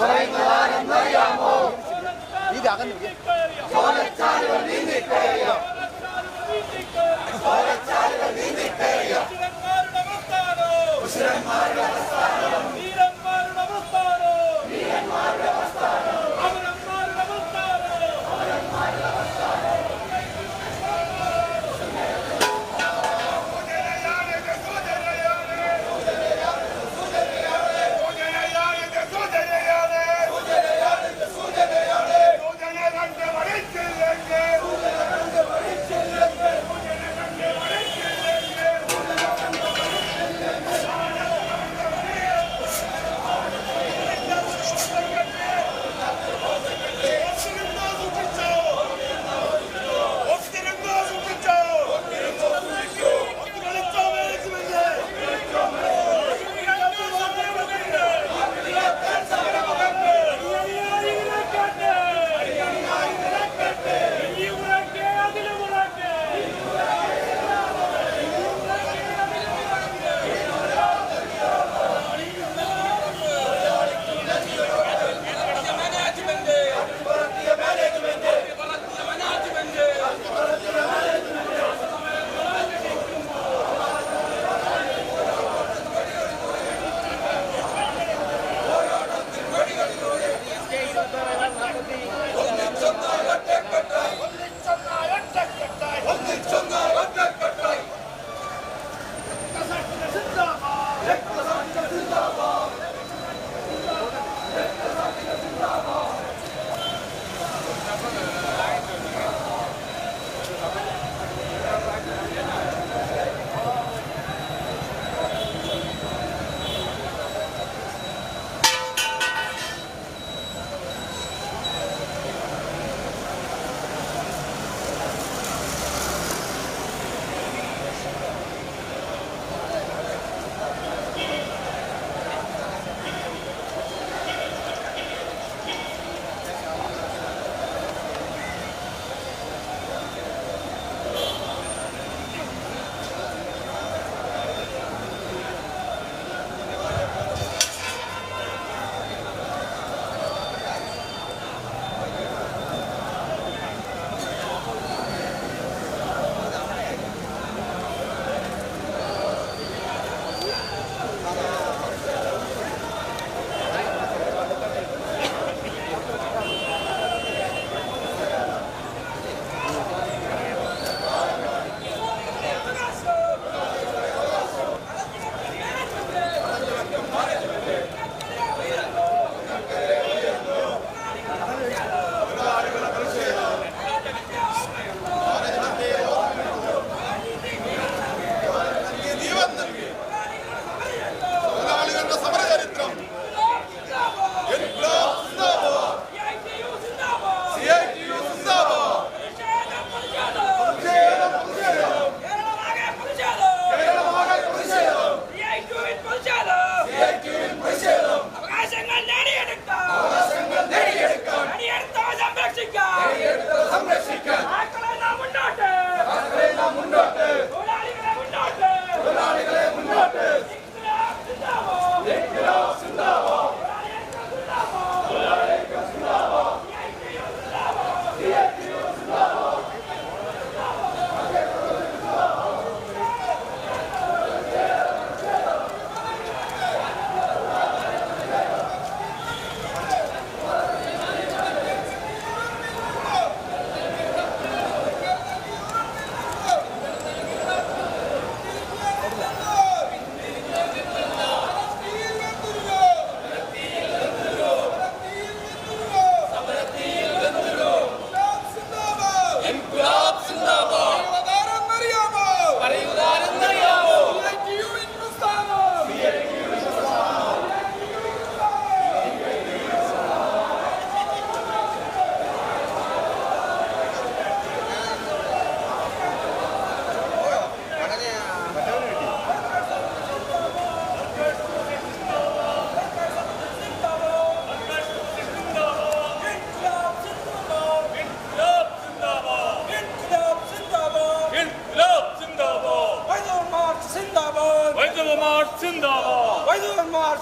പറയുന്നതാരെന്നറിയാമോ ഇത് അകന്നു. ചോരച്ചാലുകൾ നീന്തിക്കയറിയ ഉശിരന്മാരുടെ പ്രസ്ഥാനം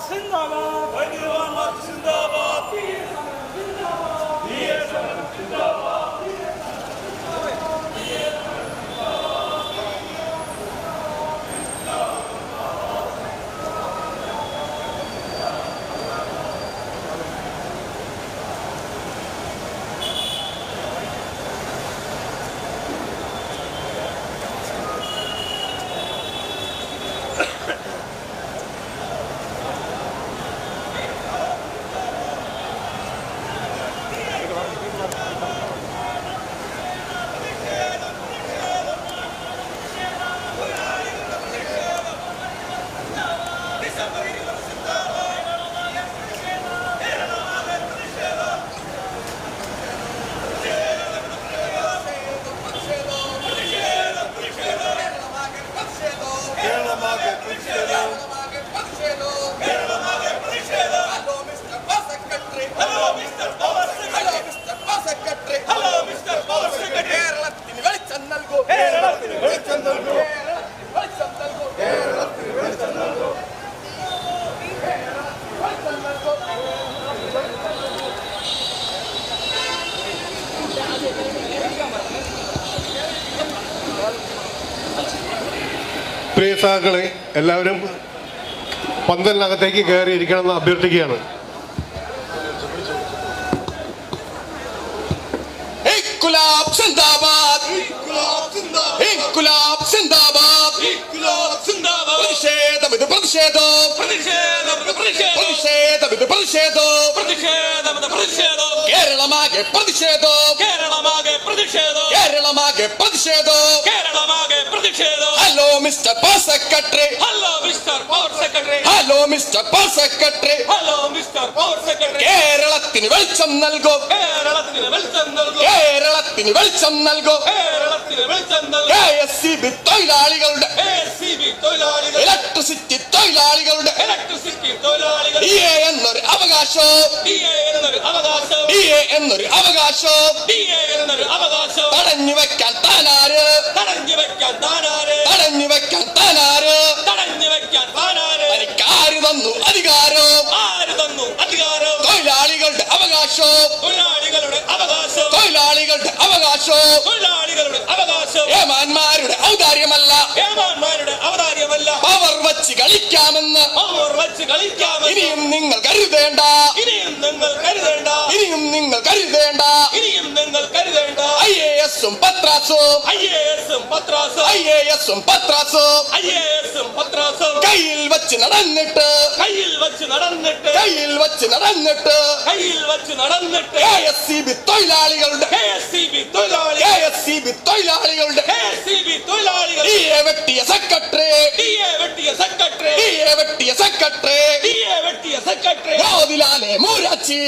青岛吗吗？കേരളത്തിന് വെളിച്ചം നൽകൂ കേരളത്തിന് വെളിച്ചം നൽകൂ വെളിച്ചം നൽകൂ കേരളത്തിന് വെളിച്ചം നൽകൂ പ്രിയ സഹാക്കളെ എല്ലാവരും പന്തലിനകത്തേക്ക് കയറിയിരിക്കണമെന്ന് അഭ്യർത്ഥിക്കുകയാണ്. ഗുലാബ് സിന്ദാബാദ്. ഗുലാബ് പ്രതിഷേധം ഇത് പ്രതിഷേധം. പ്രതിഷേധം ഇത് പ്രതിഷേധം. കേരളമാകെ പ്രതിഷേധം. കേരളമാകെ പ്രതിഷേധം. കേരളമാകെ പ്രതിഷേധം. കേരളമാകെ പ്രതിഷേധം. Hello mister power secretary hello mister power secretary hello mister power secretary hello mister power secretary കേരളത്തിന് വെളിച്ചം നൽകും. കേരളത്തിന് വെളിച്ചം നൽകൂ. കേരളത്തിന് വെളിച്ചം നൽകും. കേരളത്തിന് വെളിച്ചം നൽകൂ. കെ എസ് സി തൊഴിലാളികളുടെ ഇലക്ട്രിസിറ്റി തൊഴിലാളികളുടെ ഡി എ എന്നൊരു അവകാശം. ഡി എ എന്നൊരു അവകാശം. തടഞ്ഞു വെക്കാൻ താനാര്? തടഞ്ഞു വെക്കാൻ താനാര്? തടഞ്ഞു വെക്കാൻ താനാര്? തടഞ്ഞു വെക്കാൻ താനാര്? തനിക്കാര് തന്നു അധികാരം? ആര് തന്നു അധികാരം? തൊഴിലാളികളുടെ അവകാശവും തൊഴിലാളികളുടെ അവകാശവും തൊഴിലാളികളുടെ അവകാശവും തൊഴിലാളികളുടെ അവകാശവും ഏമാന്മാരുടെ ഔദാര്യമല്ല. ഏമാന്മാർ വച്ച് കളിക്കാമെന്ന് വെച്ച് കളിക്കാമെന്ന് ഇനിയും നിങ്ങൾ കരുതേണ്ട. ഇനിയും നിങ്ങൾ കരുതേണ്ട. ഇനിയും നിങ്ങൾ കരുതേണ്ട. ഇനിയും നിങ്ങൾ കരുതേണ്ട. ഐ എ എസും പത്രാസും. ഐ എ എസും പത്രാസും. ഐ എ എസും പത്രാസും. ഐ എ എസും പത്രാസും. കയ്യിൽ വെച്ച് നടന്നിട്ട്. കയ്യിൽ വെച്ച് നടന്നിട്ട്. കയ്യിൽ വെച്ച് നടന്നിട്ട്. കയ്യിൽ വെച്ച് നടന്നിട്ട്. കെ എസ് സി ബി തൊഴിലാളികളുടെ K S C B B തൊഴിലാളികളുടെ ഡി എ വെട്ടിയ സെക്രട്ടറി. ഡി എ വെട്ടിയ സെക്രട്ടറി. ഡി എ വെട്ടിയ സെക്രട്ടറി. ഡി എ വെട്ടിയ സെക്രട്ടറി. ജ്യോതിലാലെ മൂരാച്ചി.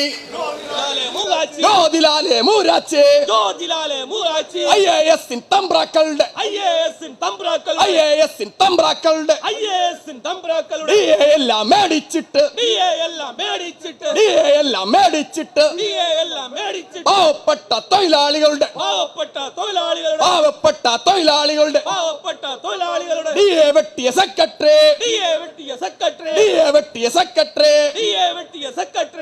ജ്യോതിലാലെ മൂരാച്ചി. ജ്യോതിലാലെ മൂകാച്ചി ഐ എ എസിൻ തമ്പ്രാക്കളുടെ. ഐ എ എസിൻ തമ്പ്രാക്കൾ ഐ എ എസിൻ തമ്പ്രാക്കളുടെ. ഐ എ എസിൻ തമ്പ്രാക്കളുടെ. ഡി എ എല്ലാം മേടിച്ചിട്ട്. ഡി എ എല്ലാം മേടിച്ചിട്ട്. ഡി എ എല്ലാം മേടിച്ചിട്ട്. ഡി എ എല്ലാം മേടിച്ചിട്ട്. പാവപ്പെട്ട തൊഴിലാളികളുടെ. പാവപ്പെട്ട തൊഴിലാളികളുടെ പാവപ്പെട്ട തൊഴിലാളികളുടെ പാവപ്പെട്ട തൊഴിലാളികളുടെ ഡി എ വെട്ടിയ സെക്രട്ടറി ഡി എ വെട്ടിയ സെക്രട്ടറി. വെട്ടിയ വെട്ടിയ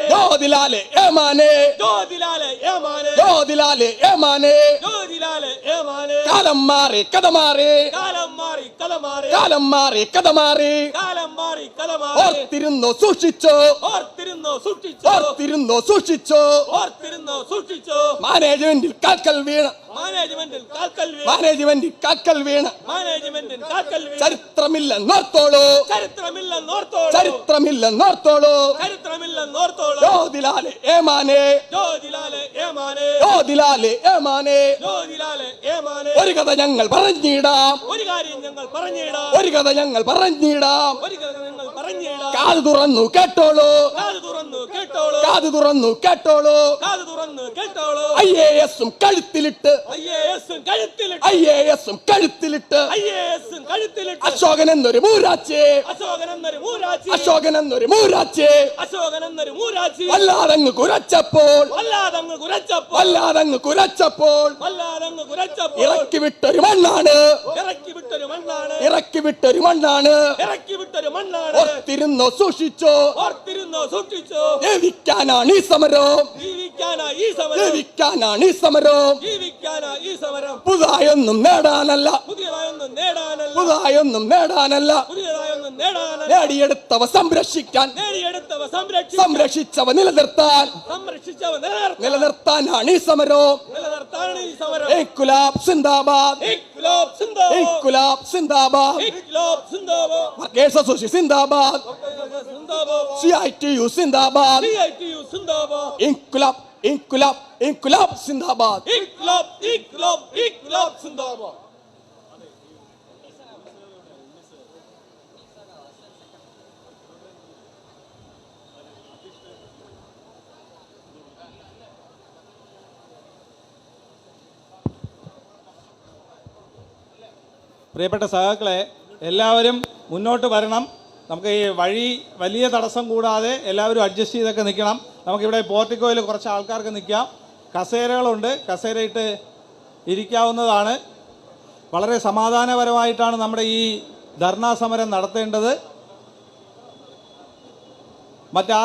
ജ്യോതിലാലെ ഏമാനെ. ജ്യോതിലാലെ ഏമാനെ. ജ്യോതിലാലെ ഏമാനെ. ജ്യോതിലാലെ ഏമാനെ. കാലം മാറി കഥ മാറി. കാലം മാറി കല മാറി. കാലം മാറി കഥ മാറി. കാലം മാറി കല മാറി. ഓർത്തിരുന്നോ സൂക്ഷിച്ചോ. ഓർത്തിരുന്നോ സൂക്ഷിച്ചോ. ഓർത്തിരുന്നോ സൂക്ഷിച്ചോ. ഓർത്തിരുന്നോ സൂക്ഷിച്ചോ. മാനേജ്മെന്റിൽ കാൽക്കൽ വീണ. മാനേജ്മെന്റിൽ കാൽക്കൽ വീണ. മാനേജ്മെന്റിൽ കാൽക്കൽ വീണ. മാനേജ്മെന്റിൽ കാൽക്കൽ വീണ്. ചരിത്രമില്ലെന്നോർത്തോളൂ ചരിത്രമില്ലെന്നോർത്തോളൂ ചരിത്രമില്ലെന്നോർത്തോളൂ ചരിത്രമില്ലെന്നോർത്തോളൂ ജ്യോതിലാലെ ഏമാനെ. ജ്യോതിലാലെ ഒരു കഥ ഞങ്ങൾ പറഞ്ഞിടാം. ഒരു കാര്യം ഞങ്ങൾ പറഞ്ഞിടാം. ഒരു കഥ ഞങ്ങൾ പറഞ്ഞിടാം. ഒരു പറഞ്ഞിടാം കാത് തുറന്നു കേട്ടോളൂ. കാത് തുറന്നു കേട്ടോളൂ. ഐ എ എസും കഴുത്തിലിട്ട്. ഐ എ എസും കഴുത്തിലിട്ട്. അശോകൻ എന്നൊരു മൂരാച്ചേ. അശോകൻ എന്നൊരു മൂരാച്ചി. വല്ലാതങ്ങ് കുരച്ചപ്പോൾ. വല്ലാതങ്ങ് കുരച്ചപ്പോൾ. ഇറക്കി വിട്ടൊരു മണ്ണാണ്. ഇറക്കി വിട്ടൊരു മണ്ണാണ്. ഇറക്കി വിട്ടൊരു മണ്ണാണ്. ഇറക്കി വിട്ടൊരു മണ്ണാണ്. മണ്ണാണ് ഓർത്തിരുന്നോ സൂക്ഷിച്ചോ. ഓർത്തിരുന്നോ സൂക്ഷിച്ചോ. ജീവിക്കാനാണ് ഈ സമരം. ജീവിക്കാനാണ് ഈ സമരം. ജയിക്കാനാണ് ഈ സമരം. ജീവിക്കാനാ ഈ സമരം. പുതുതായൊന്നും നേടാനല്ല. പുതിയതായൊന്നും നേടാനല്ല. പുതുതായൊന്നും നേടാനല്ല. പുതിയതായൊന്നും നേടാനല്ല. നേടിയെടുത്തവ സംരക്ഷിക്കാൻ. നേടിയെടുത്തവ സംരക്ഷിക്കാൻ. സംരക്ഷിച്ചവ നിലനിർത്താൻ. സംരക്ഷിച്ചവ നിലനിർത്താൻ. നിലനിർത്താനാണ് ഈ സമരം. നിലനിർത്താനാണ് ഈ സമരം. ഇൻകുലാബ് സിന്ദാബാദ്. ഇൻക്ലാബ് സിന്ദാബാദ്. ഇൻകുലാബ് സിന്ദാബാദ്. ഇൻക്ലാബ് സിന്ദാബാദ്. വർക്കേഴ്സ് അസോസിയേഷൻ സിന്ദാബാദ്. ഐ ടി യു സിന്ദാബാദ്. സിഐടിയു സിന്ദാബാദ്. ഇൻകുലാബ് ഇൻകുലാബ് ഇൻകുലാബ് സിന്ദാബാദ്. ഇൻക്ലാബ് ഇൻക്ലാബ് ഇൻക്ലാബ് പ്രിയപ്പെട്ട സഹാക്കളെ എല്ലാവരും മുന്നോട്ട് വരണം. നമുക്ക് ഈ വഴി വലിയ തടസ്സം കൂടാതെ എല്ലാവരും അഡ്ജസ്റ്റ് ചെയ്തൊക്കെ നിൽക്കണം. നമുക്കിവിടെ പോർട്ടിക്കോയിൽ കുറച്ച് ആൾക്കാർക്ക് നിൽക്കാം. കസേരകളുണ്ട്. കസേരയിട്ട് ഇരിക്കാവുന്നതാണ്. വളരെ സമാധാനപരമായിട്ടാണ് നമ്മുടെ ഈ ധർണാ സമരം നടത്തേണ്ടത്. മറ്റാ